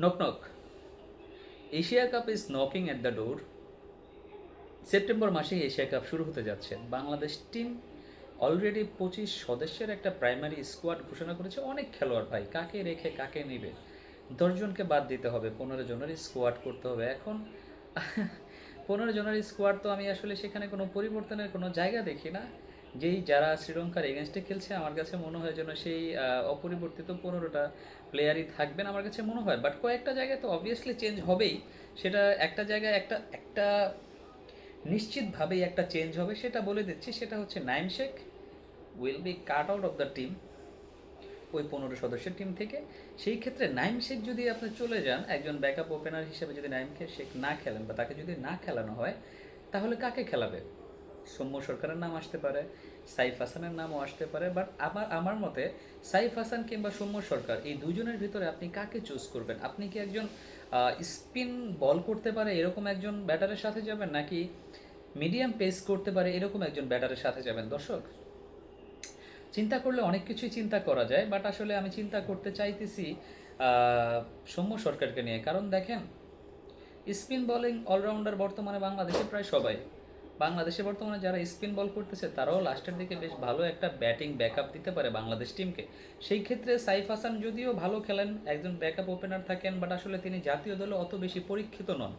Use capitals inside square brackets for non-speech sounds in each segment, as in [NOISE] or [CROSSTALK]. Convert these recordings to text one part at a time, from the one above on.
Knock knock Asia cup is knocking at the door September মাসে Asia cup শুরু হতে যাচ্ছে। বাংলাদেশ টিম অলরেডি পঁচিশ সদস্যের একটা প্রাইমারি স্কোয়াড ঘোষণা করেছে। অনেক খেলোয়াড় ভাই, কাকে রেখে কাকে নেবে? দশজনকে বাদ দিতে হবে, পনেরো জনের স্কোয়াড করতে হবে। এখন [LAUGHS] পনেরো জনের স্কোয়াড তো আমি আসলে সেখানে কোনো পরিবর্তনের কোনো জায়গা দেখি না। যেই যারা শ্রীলঙ্কার এগেনস্টে খেলছে, আমার কাছে মনে হয় যেন সেই অপরিবর্তিত পনেরোটা প্লেয়ারই থাকবেন আমার কাছে মনে হয়। বাট কয়েকটা জায়গায় তো অবভিয়াসলি চেঞ্জ হবেই। সেটা একটা জায়গায় একটা একটা নিশ্চিতভাবেই একটা চেঞ্জ হবে। সেটা বলে দিচ্ছি, সেটা হচ্ছে Naim Sheikh will be cut out of the team ওই পনেরো সদস্যের টিম থেকে। সেই ক্ষেত্রে নাইম শেখ যদি আপনি চলে যান, একজন ব্যাকআপ ওপেনার হিসেবে যদি নাইম শেখ না খেলেন বা তাকে যদি না খেলানো হয়, তাহলে কাকে খেলাবে? সৌম্য সরকারের নাম আসতে পারে, সাইফ হাসানের নামও আসতে পারে বাট আমার আমার মতে সাইফ হাসান কিংবা সৌম্য সরকার, এই দুজনের ভিতরে আপনি কাকে চুজ করবেন? আপনি কি একজন স্পিন বল করতে পারে এরকম একজন ব্যাটারের সাথে যাবেন, নাকি মিডিয়াম পেস করতে পারে এরকম একজন ব্যাটারের সাথে যাবেন? দর্শক, চিন্তা করলে অনেক কিছুই চিন্তা করা যায় বাট আসলে আমি চিন্তা করতে চাইতেছি সৌম্য সরকারকে নিয়ে। কারণ দেখেন স্পিন বোলিং অলরাউন্ডার বর্তমানে বাংলাদেশে প্রায় সবাই। বাংলাদেশে বর্তমানে যারা স্পিন বল করতেছে, তারাও লাস্টের দিকে বেশ ভালো একটা ব্যাটিং ব্যাকআপ দিতে পারে বাংলাদেশ টিমকে সেই ক্ষেত্রে সাইফ হাসান যদিও ভালো খেলেন, একজন ব্যাকআপ ওপেনার থাকেন বাট আসলে তিনি জাতীয় দলে অত বেশি পরীক্ষিত নন।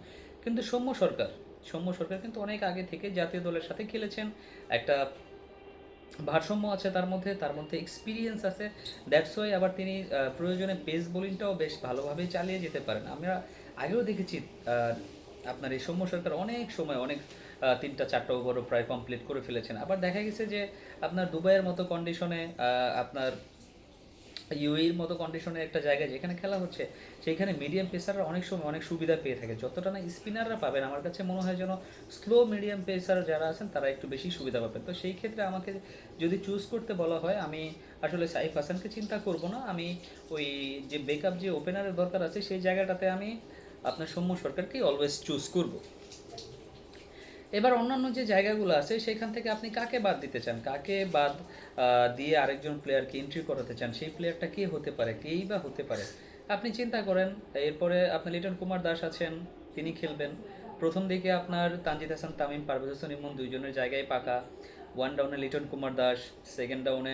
কিন্তু সৌম্য সরকার সৌম্য সরকার কিন্তু অনেক আগে থেকে জাতীয় দলের সাথে খেলেছেন। একটা ভারসাম্য আছে তার মধ্যে তার মধ্যে এক্সপিরিয়েন্স আছে। দ্যাটস ওয়াই আবার তিনি প্রয়োজনে পেস বোলিংটাও বেশ ভালোভাবেই চালিয়ে যেতে পারেন। আমরা আগেও দেখেছি আপনার এই সৌম্য সরকার অনেক সময়, অনেক তিনটা চারটা ওভারও প্রায় কমপ্লিট করে ফেলেছেন। আবার দেখা গেছে যে আপনার দুবাইয়ের মতো কন্ডিশনে আপনার ইউএর মতো কন্ডিশনে একটা জায়গায় যেখানে খেলা হচ্ছে, সেইখানে মিডিয়াম পেসাররা অনেক সময় অনেক সুবিধা পেয়ে থাকে। যতটা না স্পিনাররা পাবেন, আমার কাছে মনে হয় যেন স্লো মিডিয়াম পেসার যারা আছেন, তারা একটু বেশি সুবিধা পাবেন। তো সেই ক্ষেত্রে আমাকে যদি চুজ করতে বলা হয়, আমি আসলে সাইফ হাসানকে চিন্তা করব না। আমি ওই যে বেকআপ যে ওপেনারের দরকার আছে, সেই জায়গাটাতে আমি আপনার সৌম্য সরকারকেই অলওয়েজ চুজ করব। এবার অন্যান্য যে জায়গাগুলো আছে, সেখান থেকে আপনি কাকে বাদ দিতে চান? কাকে বাদ দিয়ে আরেকজন প্লেয়ারকে এন্ট্রি করাতে চান? সেই প্লেয়ারটা কে হতে পারে, কেই বা হতে পারে? আপনি চিন্তা করেন, এরপরে আপনি লিটন কুমার দাস আছেন, তিনি খেলবেন। প্রথম দিকে আপনার তানজিদ হাসান, তামিম, পারভেজ হোসেন ইমন দুইজনের জায়গায় পাকা। ওয়ান ডাউনে লিটন কুমার দাস সেকেন্ড ডাউনে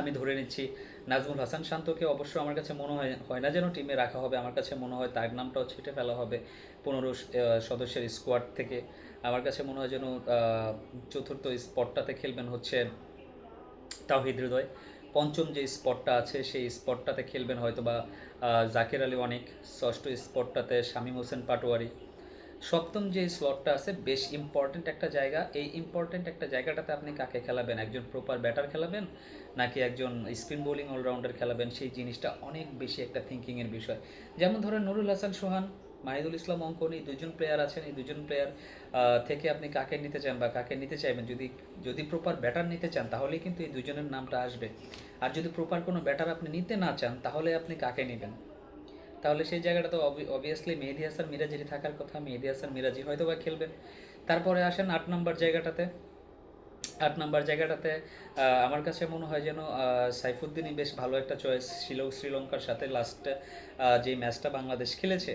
আমি ধরে নিচ্ছি। নাজমুল হাসান শান্তকে অবশ্য আমার কাছে মনে হয় হয় না যেন টিমে রাখা হবে। আমার কাছে মনে হয় তার নামটাও ছিটে ফেলা হবে পনেরো সদস্যের স্কোয়াড থেকে। আমার কাছে মনে হয় যেন চতুর্থ স্পটটাতে খেলবেন হচ্ছে তাওহিদ হৃদয়। পঞ্চম যে স্পটটা আছে, সেই স্পটটাতে খেলবেন হয়তো বা জাকির আলী অনেক। ষষ্ঠ স্পটটাতে শামীম হোসেন পাটোয়ারি। সপ্তম যে স্লটটা আছে, বেশ ইম্পর্ট্যান্ট একটা জায়গা। এই ইম্পর্ট্যান্ট একটা জায়গাটাতে আপনি কাকে খেলাবেন? একজন প্রপার ব্যাটার খেলাবেন, নাকি একজন স্পিন বোলিং অলরাউন্ডার খেলাবেন? সেই জিনিসটা অনেক বেশি একটা থিঙ্কিংয়ের বিষয়। যেমন ধরেন নুরুল হাসান, সোহান, মাহিদুল ইসলাম, অঙ্কন, এই দুজন প্লেয়ার আছেন। এই দুজন প্লেয়ার থেকে আপনি কাকে নিতে চান বা কাকে নিতে চাইবেন? যদি যদি প্রপার ব্যাটার নিতে চান, তাহলেই কিন্তু এই দুজনের নামটা আসবে। আর যদি প্রপার কোনো ব্যাটার আপনি নিতে না চান, তাহলে আপনি কাকে নেবেন? তাহলে সেই জায়গাটা তো অবভিয়াসলি মেহেদি হাসান মিরাজেরই থাকার কথা, মেহেদি হাসান মিরাজি হয়তো বা খেলবেন তারপরে আসেন আট নম্বর জায়গাটাতে। আট নম্বর জায়গাটাতে আমার কাছে মনে হয় যেন সাইফুদ্দিনই বেশ ভালো একটা চয়েস ছিল শ্রীলঙ্কার সাথে লাস্ট যে ম্যাচটা বাংলাদেশ খেলেছে,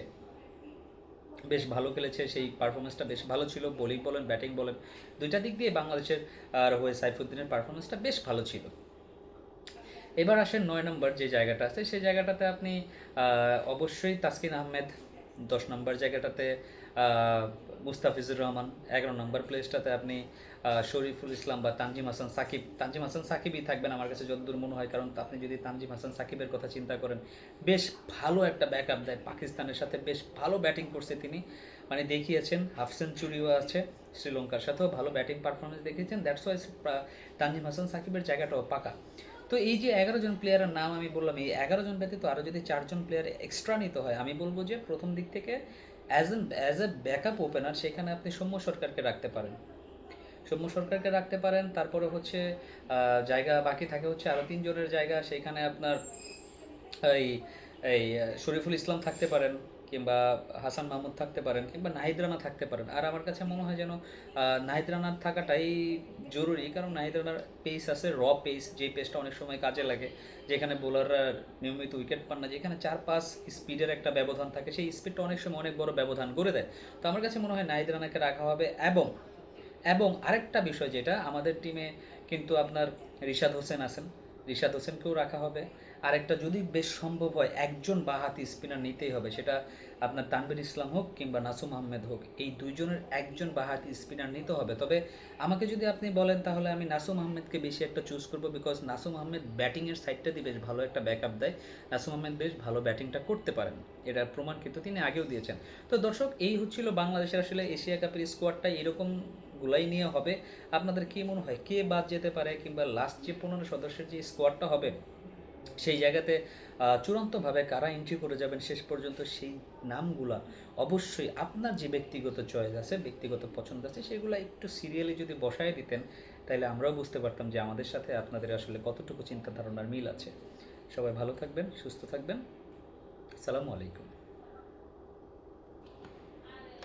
বেশ ভালো খেলেছে, সেই পারফরমেন্সটা বেশ ভালো ছিল বোলিং বলেন ব্যাটিং বলেন, দুইটা দিক দিয়ে বাংলাদেশের আর হয়ে সাইফুদ্দিনের পারফরমেন্সটা বেশ ভালো ছিল। এবার আসেন নয় নম্বর যে জায়গাটা আছে, সেই জায়গাটাতে আপনি অবশ্যই তাসকিন আহমেদ দশ নম্বর জায়গাটাতে মুস্তাফিজুর রহমান এগারো নম্বর প্লেসটাতে আপনি শরীফুল ইসলাম বা তানজিম হাসান সাকিব, তানজিম হাসান সাকিবই থাকবেন আমার কাছে যতদূর মনে হয়, কারণ আপনি যদি তানজিম হাসান সাকিবের কথা চিন্তা করেন, বেশ ভালো একটা ব্যাকআপ দেয় পাকিস্তানের সাথে, বেশ ভালো ব্যাটিং করছে তিনি। মানে দেখিয়েছেন, হাফ সেঞ্চুরিও আছে শ্রীলঙ্কার সাথেও ভালো ব্যাটিং পারফরমেন্স দেখিয়েছেন দ্যাটস ওয়াই তানজিম হাসান সাকিবের জায়গাটাও পাকা। তো এই যে এগারো জন প্লেয়ারের নাম আমি বললাম, এই এগারো জন ব্যতীত আরও যদি চারজন প্লেয়ার এক্সট্রা নিতে হয়, আমি বলব যে প্রথম দিক থেকে as an as a backup opener সেখানে আপনি সৌম্য সরকারকে রাখতে পারেন। সৌম্য সরকারকে রাখতে পারেন, তারপরে হচ্ছে জায়গা বাকি থাকে হচ্ছে আরও তিনজনের জায়গা সেইখানে আপনার এই এই, শরীফুল ইসলাম থাকতে পারেন। কিংবা হাসান মাহমুদ থাকতে পারেন কিংবা নাহিদ রানা থাকতে পারেন। আর আমার কাছে মনে হয় যেন নাহিদ রানার থাকাটাই জরুরি, কারণ নাহিদ রানার পেস আছে র পেস যে পেসটা অনেক সময় কাজে লাগে, যেখানে বোলাররা নিয়মিত উইকেট পান না, যেখানে চার পাঁচ স্পিডের একটা ব্যবধান থাকে, সেই স্পিডটা অনেক সময় অনেক বড় ব্যবধান করে দেয়। তো আমার কাছে মনে হয় নাহিদ রানাকে রাখা হবে এবং এবং আরেকটা বিষয় যেটা আমাদের টিমে কিন্তু আপনার রিশাদ হোসেন আছেন, রিশাদ হোসেনকেও রাখা হবে। আরেকটা যদি বেশ সম্ভব হয়, একজন বাহাতি স্পিনার নিতেই হবে, সেটা আপনার তানবির ইসলাম হোক কিংবা নাসুম আহমেদ হোক, এই দুইজনের একজন বাহাতি স্পিনার নিতে হবে। তবে আমাকে যদি আপনি বলেন, তাহলে আমি নাসুম আহমেদকে বেশি একটা চুজ করব বিকজ নাসুম আহমেদ ব্যাটিংয়ের সাইডটা দিয়ে বেশ ভালো একটা ব্যাকআপ দেয়। নাসুম আহমেদ বেশ ভালো ব্যাটিংটা করতে পারেন। এটার প্রমাণ কিন্তু তিনি আগেও দিয়েছেন। তো দর্শক, এই হচ্ছিল বাংলাদেশের আসলে এশিয়া কাপের স্কোয়াডটা এরকম গুলাই নিয়ে হবে। আপনাদের কি মনে হয়, কে বাদ যেতে পারে কিংবা লাস্ট যে পনেরো সদস্যের যে স্কোয়াডটা হবে সেই জায়গাতে চূড়ান্তভাবে কারা এন্ট্রি করে যাবেন শেষ পর্যন্ত সেই নামগুলা অবশ্যই আপনার যে ব্যক্তিগত চয়েস আছে, ব্যক্তিগত পছন্দ আছে, সেগুলো একটু সিরিয়ালি যদি বসায় দিতেন তাহলে আমরাও বুঝতে পারতাম যে আমাদের সাথে আপনাদের আসলে কতটুকু চিন্তা ধারণার মিল আছে। সবাই ভালো থাকবেন, সুস্থ থাকবেন। আসসালামু আলাইকুম।